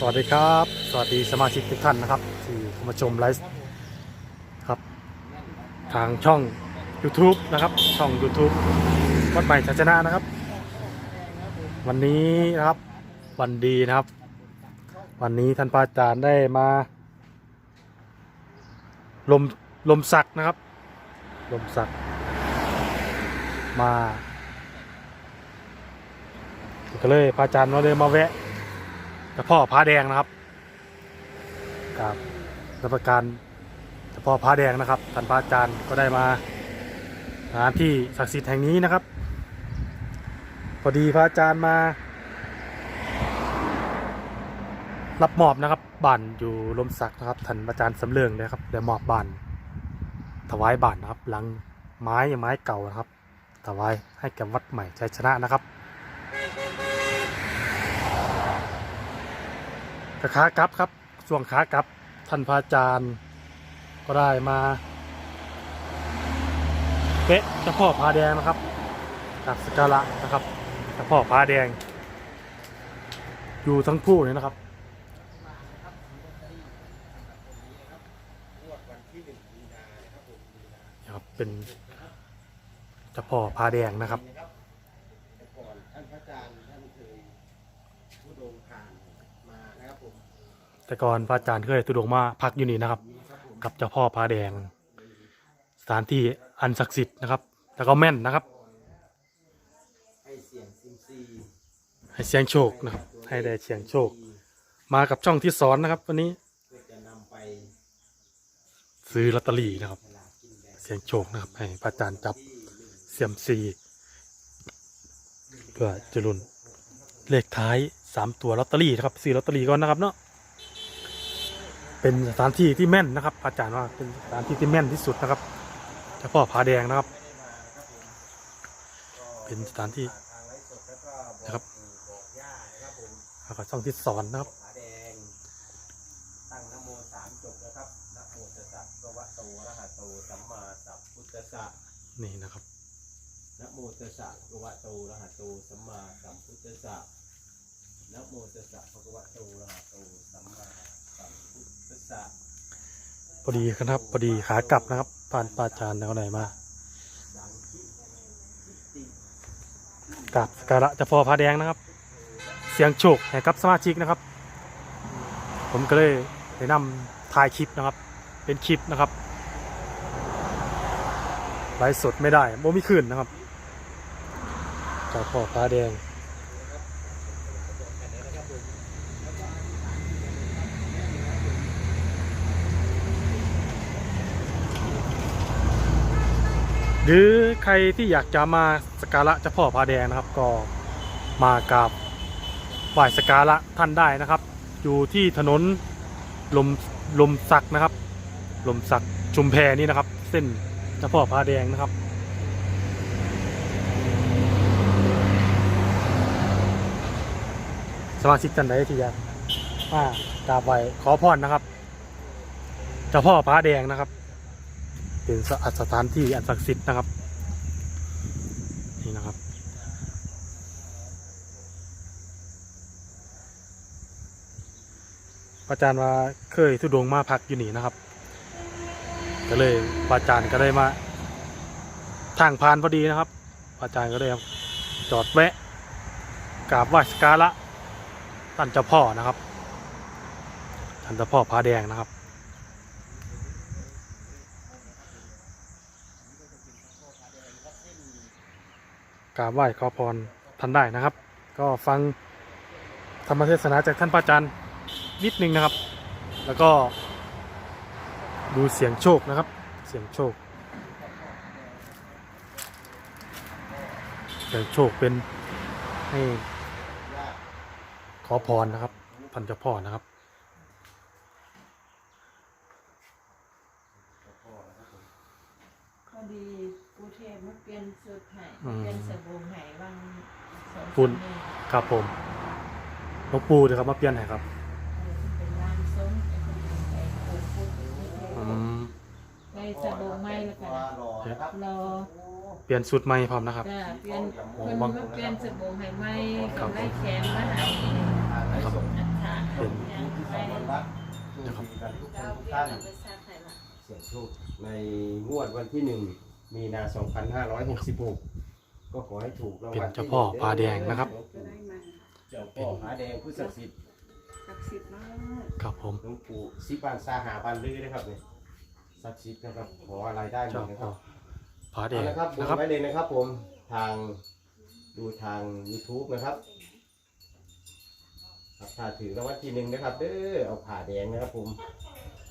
สวัสดีครับ สวัสดีสมาชิกทุกท่านนะครับ ที่มาชมไลฟ์ครับ ทางช่อง YouTube นะครับ ช่อง YouTube วัดใหม่ชัชนะนะครับ วันนี้นะครับวันดีนะครับ วันนี้ท่านพระอาจารย์ได้มา ลมลมสักนะครับ ลมสักมาก็เลยพระอาจารย์เราเลยมาแวะ เฉพาะพระแดงนะครับกับรับประการเฉพาะพระแดงนะครับท่านพระอาจารย์ก็ได้มาสถานที่ศักดิ์สิทธิ์แห่งนี้นะครับ พอดีพระอาจารย์มา รับมอบนะครับบ้านอยู่ลมสักนะครับท่านอาจารย์สำเริงเลยครับได้มอบบ้านถวายบ้านนะครับ หลังไม้ไม้เก่านะครับถวายให้แก่วัดใหม่ชัยชนะนะครับ กขากลับครับช่วงขากลับท่านพระอาจารย์ก็ได้มาเป๊ะเจ้าพ่อพาแดงนะครับกับสการะนะครับเจ้าพ่อพาแดง อยู่ทั้งคู่เลยนะครับนี่ครับเป็นเจ้าพ่อพาแดงนะครับ แต่ก่อนท่านพระอาจารย์ท่านเคยผู้ดงผ่านมานะครับผม แต่ก่อนพระอาจารย์เคยตุดงมาพักอยู่นี่นะครับ กับเจ้าพ่อพาแดง สถานที่อันศักดิ์สิทธิ์นะครับ แล้วก็แม่นนะครับ ให้เสียงซิมซีให้เสียงโชคนะครับ ให้ได้เสียงโชค มากับช่องที่สอนนะครับ วันนี้เพื่อจะนำไปซื้อลอตเตอรี่นะครับ ลากินแบ่งเสียงโชคนะครับ ให้พระอาจารย์จับเสียมซีเพื่อจะรุนเลขท้ายสามตัวลอตเตอรี่นะครับซื้อลอตเตอรี่ก่อนนะครับเนาะ เป็นสถานที่ที่แม่นนะครับพระอาจารย์ว่าเป็นสถานที่ที่แม่นที่สุดนะครับเฉพาะผาแดงนะครับ เป็นสถานที่ทางไลฟ์สดแล้วก็นะครับปู่บอกย่านะครับผมแล้วก็ช่องที่สอนนะครับผาแดงตั้งนะโมสามจบนะครับนะโมตัสสะภะคะวะโตอะระหะโตสัมมาสัมพุทธัสสะนี่นะครับนะโมตัสสะภะคะวะโตอะระหะโตสัมมาสัมพุทธัสสะนะโมตัสสะภะคะวะโตอะระหะโตสัมมาสัม พุทธัสสะพอดีครับพอดีขากลับนะครับผ่านปาจารย์แล้วไหนมาสังคิติกับสการะจะพอพาแดงนะครับ เสียงโชคให้กับสมาชิกนะครับ ผมก็เลยได้นำถ่ายคลิปนะครับ เป็นคลิปนะครับไลฟ์สดไม่ได้โมมีขึ้นนะครับเจ้าพ่อพาแดง หรือใครที่อยากจะมาสการะเจ้าพ่อพาแดงนะครับ ก็มากราบไหว้สการะท่านได้นะครับ อยู่ที่ถนนลมลมสักนะครับ ลมสักชุมแพนี่นะครับ เส้นเจ้าพ่อพาแดงนะครับสมาชิกท่านใดที่อยากมากราบไหว้ขอพรนะครับเจ้าพ่อพาแดงนะครับ เป็นสสถานที่อันศักดิ์สิทธิ์นะครับ นี่นะครับพระอาจารย์ว่าเคยทุดงมาพักอยู่นี่นะครับ ก็เลยพระอาจารย์ก็ได้มา ทางผ่านพอดีนะครับพระอาจารย์ก็ได้จอดแวะกราบไหว้สกการะท่านเจ้าพ่อนะครับท่านเจ้าพ่อพาแดงนะครับ กราบไหว้ขอพรท่านได้นะครับ ก็ฟังธรรมเทศนาจากท่านพระอาจารย์นิดนึงนะครับ แล้วก็ดูเสียงโชคนะครับ เสียงโชค เสียงโชคเป็นให้ขอพรนะครับท่านเจ้าพ่อนะครับ พอดีกูเทพมาเป ลี่ยนสุดให้อืม เปลี่ยนสบู่ให้บางสองคุณสามเดือนครับผมหลวงปู่เดี๋ยวครับมาเปลี่ยนให้ครับเออเป็นร้านส้มไอ้คนไอ้ปูพุทธอืมไอ้สบู่ไหม้แล้วกันรอนะครับรอเปลี่ยนสูตรใหม่พร้อมนะครับ จ้าเปลี่ยนโอ้เพิ่นบางมาเปลี่ยนสบู่ให้ใหม่ครัก็บได้แขนมาให้ครับอัฐะเป็นที่สอนวัดผู้ดีกันทุกคนทุกท่านเสียงโชคในงวดวันที่หนึ่ง มีนา 2566 ก็ขอให้ถูกรางเป็นวัลเจ้าพ่อผาแดงนะครับ จะได้มาเจ้าพ่อผาแดงผู้ศักดิ์สิทธิ์ศักดิ์สิทธิ์มากครับผม หลวงปู่สิบานซาหาบานลือนะครับเนี่ยศักดิ์สิทธิ์นะครับขออะไรได้หมเจ้าดนะคพ่อรับ ผาแดเอางละครับบนะนครับ ไว้เลยนะครับผมทางดูทาง YouTube นะครับครับถ้าถือรางวัลที่หนึ่งนะครับเด้อเอาผ่าแดงนะครับผม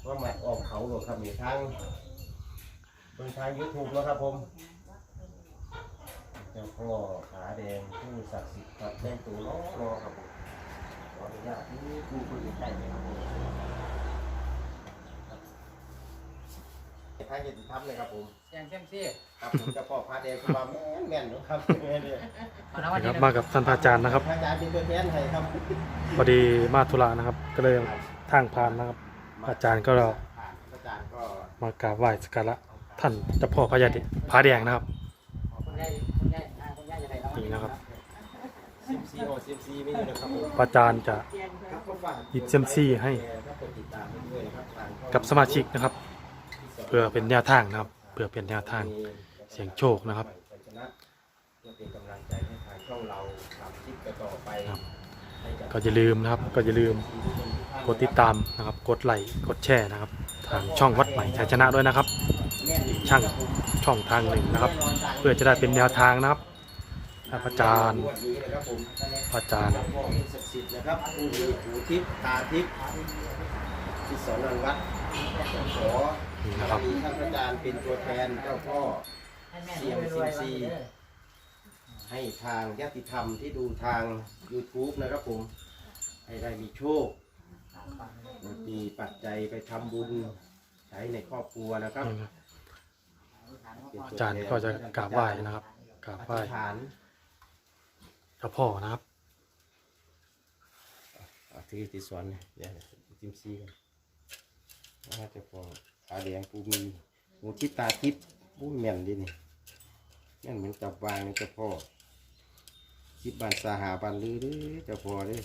ว่ามัดออกเขาหรอกครับมีทาง บนทาง YouTube นะครับผมเจ้าพ่อขาแดงผู้ศักดิ์สิทธิ์ครับแจ้งตัวล้อรอครับผมขออนุญาตที่ผู้คนใกล้เลยครับผมทางยุติธรรมเลยครับผมอย่างเช่นที่ครับผมเจ้าพ่อพระแดงคุณมาแม่นแม่นเนอะครับแม่นเลยเอาละวันนะคนี้รับมากับท่านพระอาจารย์นะครับ พระอาจารย์เป็นตัวแทนให้ครับพอดีมาธุระนะครับ ก็เลยทางผ่านนะครับ อาจารย์ก็พระอาจารย์ก็มากราบไหว้สักการะ ท่านเจ้าพ่อพญาเดชผาแดงนะครับคุณยายคุณยายอ่าคุณยายจะได้รางวัลนี่นะครับซิมซีโอซิมซีไม่อยู่นะครับผมพระอาจารย์จะครับก็ฝากหยิบเซียมซี่ให้ครับกดติดตามให้ด้วยนะครับทางช่องกับสมาชิกนะครับ เพื่อเป็นแนวทางนะครับ เพื่อเป็นแนวทางเสี่ยงโชคนะครับชนะเพื่อเป็นกำลังใจให้ทางช่องเราทำคลิปต่อไปครับ ให้บก็อย่าลืมนะครับ ก็อย่าลืมกดติดตามนะครับ กดไลค์ กดแชร์นะครับ ทางช่องวัดใหม่ชัยชนะด้วยนะครับ ช่างช่องทางหนึ่งนะครับ เพื่อจะได้เป็นแนวทางนะครับท่านพระอาจารย์งวดนี้นะครับผมพระอาจารย์หลวงพ่อที่ศักดิ์สิทธิ์นะครับผู้มีหูทิพย์ตาทิพย์ที่สอนรันวัดขอนี่นะครับมีท่านอาจารย์เป็นตัวแทนเจ้าพ่อให้แม่รวยๆวันนี้เด้อให้ทางญาติธรรมที่ดูทาง YouTube นะครับผม ให้ได้มีโชค มีปัจจัยไปทำบุญใช้ในครอบครัวนะครับนี่นะ อาจารย์ก็จะกราบไหว้นะครับกราบไหว้ฐานเจ้าพ่อนะครับอะที่ที่สวนเนี่ยเดี๋ยวจิมซีกันนะครับเจ้าพ่อตาแดงปูมีหูทิตาทิพย์ปูแม่นดินี่แม่นเหมือนจับวางเจ้าพ่อคิดบานสาหาบานลือเด้อเจ้าพ่อเด้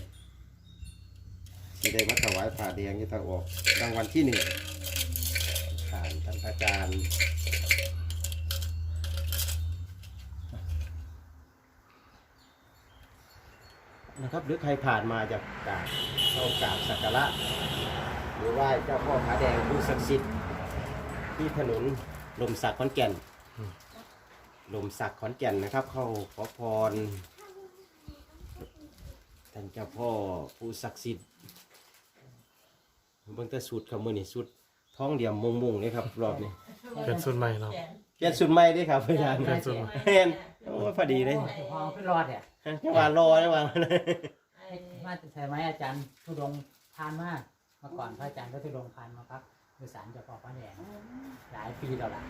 ที่ได้มาถวายผ่าแดงนี่ถ้าออกรางวัลที่หนึ่งผ่านท่านอาจารย์ นะครับ หรือใครผ่านมาจากกราบเข้ากราบสักการะหรือไหว้เจ้าพ่อผาแดงผู้ศักดิ์สิทธิ์ที่ถนนลมสักขอนแก่นอืมลมสักขอนแก่นนะครับ เข้าขอพรท่านเจ้าพ่อผู้ศักดิ์สิทธิ์เบิ่งแต่สุดครับมือนี่สุดท้องเดียมมงๆเลยครับ รอบนี้เป็นสูตรใหม่เนาะเปลี่ยนสุดใหม่เด้วยครับอาจารย์เปลี่ยนสูตรใหม่เห็นโอ้พอดีเลย พอขึ้นรอดเนี่ย จังหวะรอจังหวะมาใช่ไหมอาจารย์ทุดงพานมาเมื่อก่อนพระอาจารย์ก็ทุดงพานมาครับคือสารเจ้าพ่อพระแดงหลายปีแล้วล่ะ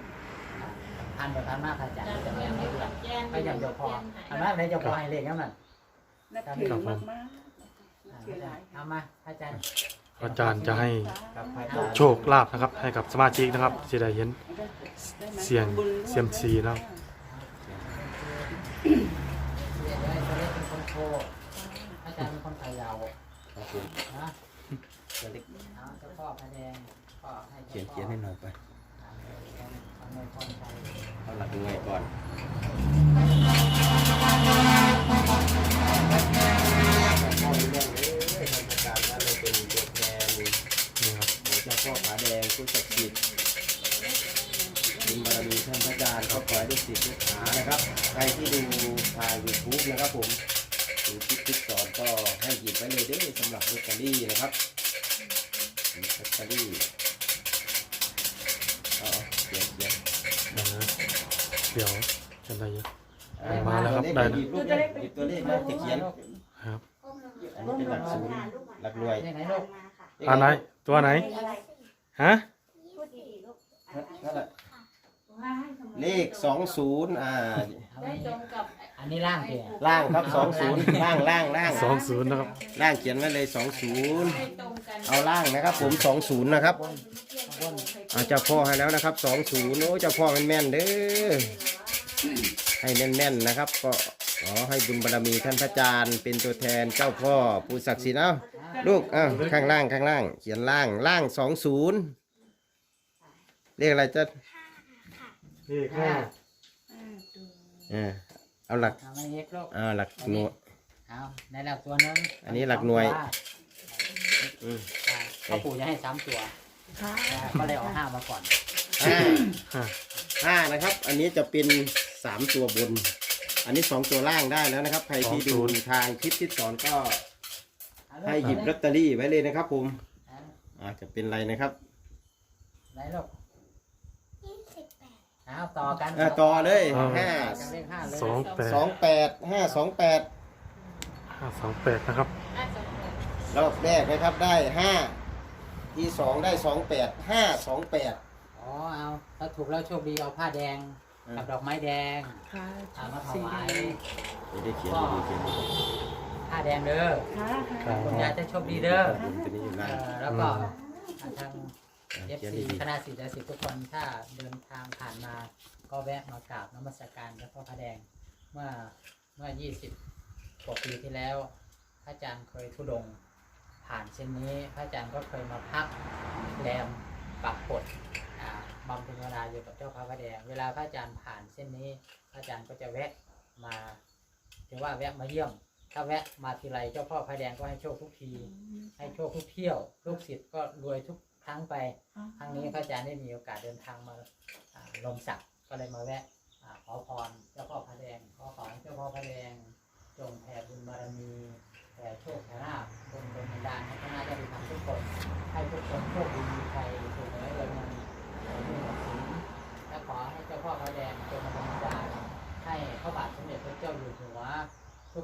พานแบบพานมากพระอาจารย์ก็จะไม่ให้เรื่องไม่ยำเจ้าพ่ออันนั้นในเจ้าพ่อให้เลขนั่นน่ะนับถือมากมากๆนับถือหลายเอามาพระอาจารย์อาจารย์จะให้ครับพระอาจารย์โชคลาภนะครับ ให้กับสมาชิกนะครับที่ได้เห็นเสี่ยงเสี่ยมซีนะครับ เดี๋ยวให้เขาเรียกเป็นคนโทอาจารย์เป็นคนไทยยาว ครับผม นะตัวเล็กเอาเจ้าพ่อพระแดงก็ให้เขียนเขียนให้หน่อยไปทำในคนไทยเอาหลักยังไงก่อนเรื่องเลยทางประการท่านเลยเป็นตัวแทนนี่ครับของเจ้าพ่อผาแดงผู้ศักดิ์สิทธิ์บุญบารมีท่านพระอาจารย์ก็ขอให้ได้สิทธิ์ลูกหานะครับ ใครที่ดูทางยูทูบนะครับผม ด้อสำหรับลอตเตอรี่นะครับลอตเตอรี่เอาๆเขียนเขียนเดี๋ยวนะเดี๋ยวจะได้เยอะ มาแล้วครับได้นะ หยิบลูกเลยหยิบตัวเลขมาจะเขียนครับ อันนี้เป็นหลักศูนย์หลักหน่วยยังไงลูกอันไหนตัวไหนฮะนั่นแหละเลขสองศูนย์อ่าเอาได้ไว้ตรงกับอั นนี้ล่างเพียล่างครับสองศูนย์ล่างล่างล่างสองศูนย์นะครับ ล่างเขียนไว้เลยสองศูนย์ได้ตรงกันเอาล่างนะครับ ผมสองศูนย์นะครับบนอาเจ้าพ่อให้แล้วนะครับสองศูนย์โอ้เจ้าพ่อแม่นๆเด้อให้แน่นๆนะครับ ก็ขอให้บุญบารมีท่านพระอาจารย์เป็นตัวแทนเจ้าพ่อปู่ศักดิ์สิทธิ์เอ้าลูกเอ้าข้างล่างข้างล่าง เขียนล่างล่างสองศูนย์เรียกอะไรจะเลขห้าเออ เอาหลักเอาไม่เอกลูกเอาหลักหน่วย เอาในหลักตัวหนึงอันนี้หลักหน่วยสองตัวอืมอ่าพ่อปู่จะให้สามตัวค่ะอ่าก็เลยเอาห้ามาก่อนห้าห้า ห้านะครับ อันนี้จะเป็นสามตัวบน อันนี้สองตัวล่างได้แล้วนะครับ ใครที่ดูทางคลิปที่สอนก็ให้หยิบลอตเตอรี่ไว้เลยนะครับผม อ่าอาจจะเป็นไรนะครับไหนลูกเอาต่อกันอะต่อเลยห้ากันเลขห้าเลยสองแปดสองแปดห้าสองแปดห้าสองแปดนะครับรอบแรกนะครับได้ห้าที่สองได้สองแปดห้าสองแปด อ๋อเอาถ้าถูกแล้วโชคดีเอาผ้าแดงอ่ากับดอกไม้แดงค่ะเอามาถสีวาแดยงไม่ได้เขียนดีๆเขียนดีผ้าแดงเด้อค่ะครัค่ะบคุณยายจะโชคดีเด้อๆตัวนี้อยู่เอล่างอแล้วก็ทางอะ เอฟเขียนซีดีคณะศิษย์ศิษย์ทุกคนถ้าเดินทางผ่านมา ก็แวะมากราบนมัสการเจ้าพ่อพระแดง เมื่อเมื่อ 20กว่าปีที่แล้ว พระอาจารย์เคยทุดงค์ผ่านเส้นนี้ พระอาจารย์ก็เคยมาพักแรมปักกดอ่าบำเพ็ญเวลาอยู่กับเจ้าพ่อพระแดง เวลาพระอาจารย์ผ่านเส้นนี้ พระอาจารย์ก็จะแวะมาถือว่าแวะมาเยี่ยม ถ้าแวะมาทีไรเจ้าพ่อพระแดงก็ให้โชคทุกที ให้โชคทุกเที่ยว ลูกศิษย์ก็รวยทุก ครั้งไป ครั้งนี้พระอาจารย์ได้มีโอกาสเดินทางมาอ่าลมสักก็เลยมาแวะอ่าขอพรเจ้าพ่อพระแดงขอขอให้เจ้าพ่อพระแดงจงแผ่บุญบารมีแผ่โชคแผ่ลาภบนบนบันดาลให้คณะญาติธรรมทุกคนให้ทุกคนโชคดีมีชัยถูกหวยรวยเงินหวยมีหลักสินและขอให้เจ้าพ่อพระแดงจงมาบันดาลให้พระบาทสมเด็จพระเจ้าอยู่หัว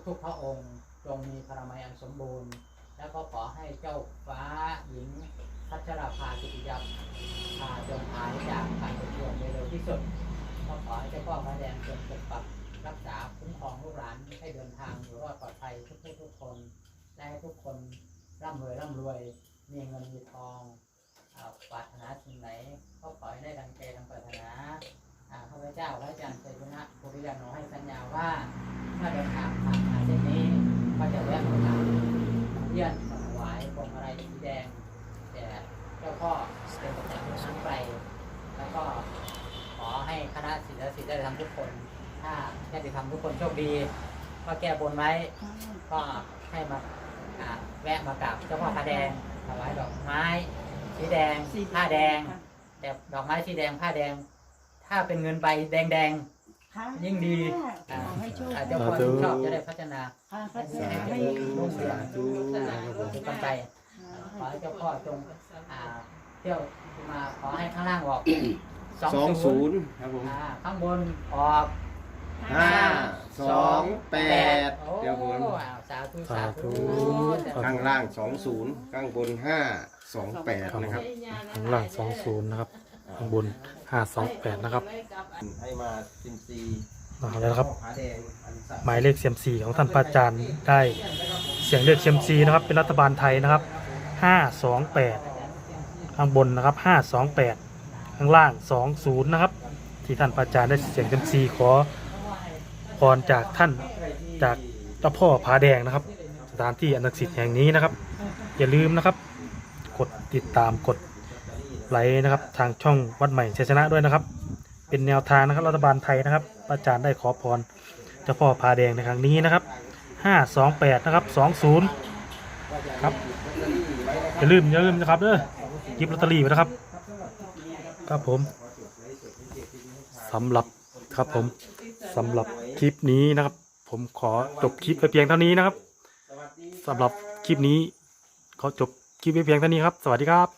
ทุกๆพระองค์จงมีพระมัยอันสมบูรณ์ แล้วก็ขอให้เจ้าฟ้าหญิงพัชราภากิติยับพาจงหายจากการประชวรโดยเร็ว ที่สุดก็ขอให้เจ้าพ่อพระแดงจงปกปักรักษาคุ้มครองลูกหลานให้เดินทางอยู่รอดปลอดภัยทุกๆทุกคนและให้ทุกคนร่ำรวยร่ำรวย มีเงินมีทองปรารถนาสิ่งไหนก็ขอให้ได้ดังใจดังปรารถนาข้าพเจ้าพระอาจารย์เจตุนะภูริยาโนให้สัญญาว่าถ้าเดินทางผ่านมาเส้นนี้ก็จะแวะมากราบเยี่ยนมาถวายพวงมาลัยสีแดงแต่เจ้าพ่อเป็นประจำทุกครั้งไป แล้วก็ ให้คณะศิลป์ศิลป์ได้ทำทุกคน ถ้าญาติธรรมทุกคนโชคดี ก็แก้บนไว้ ก็ให้มาอ่าแวะมากราบเจ้าพ่อพระแดงถวายดอกไม้ สีแดงผ้าแดงแต่ดอกไม้สีแดงผ้าแดง ถ้าเป็นเงินใบแดงค่ะยิ่งดีขอให้โชคๆอ่าเจ้าพ่อที่ชอบจะได้พัฒนา ค่ะพัฒให้นาให้รุ่งเรืองทุกคนไปขอให้เจ้าพ่อจงอ่าเที่ยวมาขอให้ข้างล่างออก สองศูนย์ครับผมอ่าข้างบนออกห้าสองแปดโอ้เดี๋ยวผมอ้าวสาธุสาธุ ข้างล่างสองศูนย์ข้างบนห้าสองแปดนะครับ ข้างล่างสองศูนย์นะครับข้างบนห้าสองแปดนะครับให้มาซิมซีเอาแล้วนะครับผาแดงอันสักหมายเลขเซียมซีของท่านพระอาจารย์ได้เสียงเลขเซียมซีนะครับเป็นรัฐบาลไทยนะครับห้าสองแปดข้างบนนะครับห้าสองแปด ข้างล่างสองศูนย์นะครับ ที่ท่านพระอาจารย์ได้เสียงเซมซีขอพรจากท่านจากเจ้าพ่อผาแดงนะครับ สถานที่อันศักดิ์สิทธิ์แห่งนี้นะครับ อย่าลืมนะครับ กดติดตามกดไลค์นะครับ ทางช่องวัดใหม่ชัยชนะด้วยนะครับ เป็นแนวทางนะครับรัฐบาลไทยนะครับพระอาจารย์ได้ขอพรเจ้าพ่อพาแดงในครั้งนี้นะครับ 528 นะครับ 20 ครับอย่าลืมอย่าลืมนะครับเด้อยิบลอตเตอรี่ไว้นะครับ ครับผมสำหรับครับผมสำหรับคลิปนี้นะครับ ผมขอจบคลิปไปเพียงเท่านี้นะครับสำหรับคลิปนี้ขอจบคลิปไปเพียงเท่านี้ครับ สวัสดีครับ